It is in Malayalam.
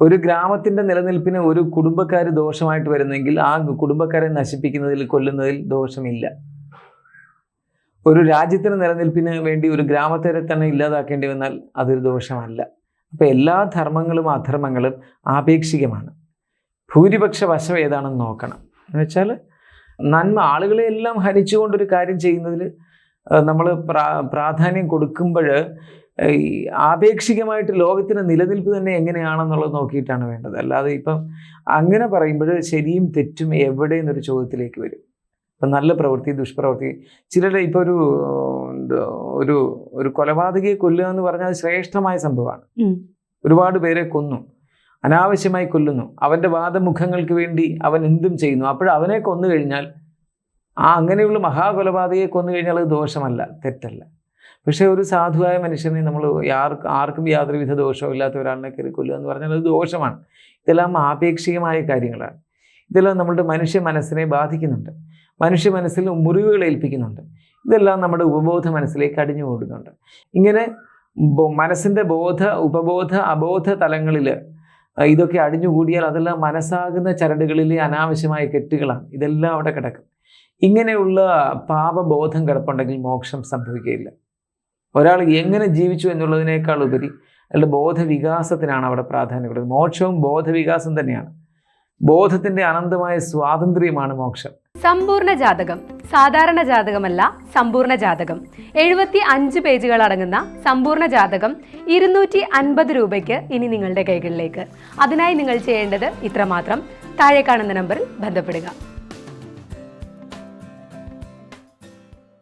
ഒരു ഗ്രാമത്തിന്റെ നിലനിൽപ്പിന് ഒരു കുടുംബക്കാർ ദോഷമായിട്ട് വരുന്നെങ്കിൽ ആ കുടുംബക്കാരെ നശിപ്പിക്കുന്നതിൽ കൊല്ലുന്നതിൽ ദോഷമില്ല. ഒരു രാജ്യത്തിന് നിലനിൽപ്പിന് വേണ്ടി ഒരു ഗ്രാമത്തെ തന്നെ ഇല്ലാതാക്കേണ്ടി വന്നാൽ അതൊരു ദോഷമല്ല. അപ്പൊ എല്ലാ ധർമ്മങ്ങളും അധർമ്മങ്ങളും ആപേക്ഷികമാണ്. ഭൂരിപക്ഷ വശം ഏതാണെന്ന് നോക്കണം. എന്ന് വെച്ചാൽ നന്മ ആളുകളെ എല്ലാം ഹനിച്ചുകൊണ്ടൊരു കാര്യം ചെയ്യുന്നതിൽ നമ്മൾ പ്രാ പ്രാധാന്യം കൊടുക്കുമ്പോൾ ഈ ആപേക്ഷികമായിട്ട് ലോകത്തിന് നിലനിൽപ്പ് തന്നെ എങ്ങനെയാണെന്നുള്ളത് നോക്കിയിട്ടാണ് വേണ്ടത്. അല്ലാതെ ഇപ്പം അങ്ങനെ പറയുമ്പോൾ ശരിയും തെറ്റും എവിടെ എന്നൊരു ചോദ്യത്തിലേക്ക് വരും. ഇപ്പം നല്ല പ്രവൃത്തി ദുഷ്പ്രവൃത്തി. ചിലരുടെ ഇപ്പോൾ ഒരു ഒരു ഒരു കൊലപാതകയെ കൊല്ലുക എന്ന് പറഞ്ഞാൽ ശ്രേഷ്ഠമായ സംഭവമാണ്. ഒരുപാട് പേരെ കൊന്നു. അനാവശ്യമായി കൊല്ലുന്നു. അവന്റെ വാദമുഖങ്ങൾക്ക് വേണ്ടി അവൻ എന്തും ചെയ്യുന്നു. അപ്പോൾ അവനെ കൊന്നു കഴിഞ്ഞാൽ ആ അങ്ങനെയുള്ള മഹാകൊലപാതകയെ കൊന്നു കഴിഞ്ഞാൽ അത് ദോഷമല്ല തെറ്റല്ല. പക്ഷേ ഒരു സാധുവായ മനുഷ്യനെ നമ്മൾ ആർക്കും ആർക്കും യാതൊരുവിധ ദോഷവും ഇല്ലാത്ത ഒരാളിനെ കയറി കൊല്ലുക എന്ന് പറഞ്ഞാൽ അത് ദോഷമാണ്. ഇതെല്ലാം ആപേക്ഷികമായ കാര്യങ്ങളാണ്. ഇതെല്ലാം നമ്മളുടെ മനുഷ്യ മനസ്സിനെ ബാധിക്കുന്നുണ്ട്. മനുഷ്യ മനസ്സിൽ മുറിവുകൾ ഏൽപ്പിക്കുന്നുണ്ട്. ഇതെല്ലാം നമ്മുടെ ഉപബോധ മനസ്സിലേക്ക് അടിഞ്ഞു കൂടുന്നുണ്ട് ഇങ്ങനെ മനസ്സിന്റെ ബോധ ഉപബോധ അബോധ തലങ്ങളിൽ ഇതൊക്കെ അടിഞ്ഞുകൂടിയാൽ അതെല്ലാം മനസ്സാകുന്ന ചരടുകളിലെ അനാവശ്യമായ കെട്ടുകളാണ്. ഇതെല്ലാം അവിടെ കിടക്കും. ഇങ്ങനെയുള്ള പാപബോധം കിടപ്പുണ്ടെങ്കിൽ മോക്ഷം സംഭവിക്കുകയില്ല. ഒരാൾ എങ്ങനെ ജീവിച്ചു എന്നുള്ളതിനേക്കാൾ ഉപരി അയാളുടെ ബോധവികാസത്തിനാണ് അവിടെ പ്രാധാന്യം കൊടുക്കുന്നത്. മോക്ഷവും ബോധവികാസം തന്നെയാണ്. ബോധത്തിന്റെ അനന്തമായ സ്വാതന്ത്ര്യമാണ് മോക്ഷം. സമ്പൂർണ ജാതകം സാധാരണ ജാതകമല്ല സമ്പൂർണ ജാതകം. എഴുപത്തി അഞ്ച് പേജുകൾ അടങ്ങുന്ന സമ്പൂർണ ജാതകം ഇരുന്നൂറ്റി അൻപത് രൂപയ്ക്ക് ഇനി നിങ്ങളുടെ കൈകളിലേക്ക്. അതിനായി നിങ്ങൾ ചെയ്യേണ്ടത് ഇത്രമാത്രം. താഴെ കാണുന്ന നമ്പറിൽ ബന്ധപ്പെടുക.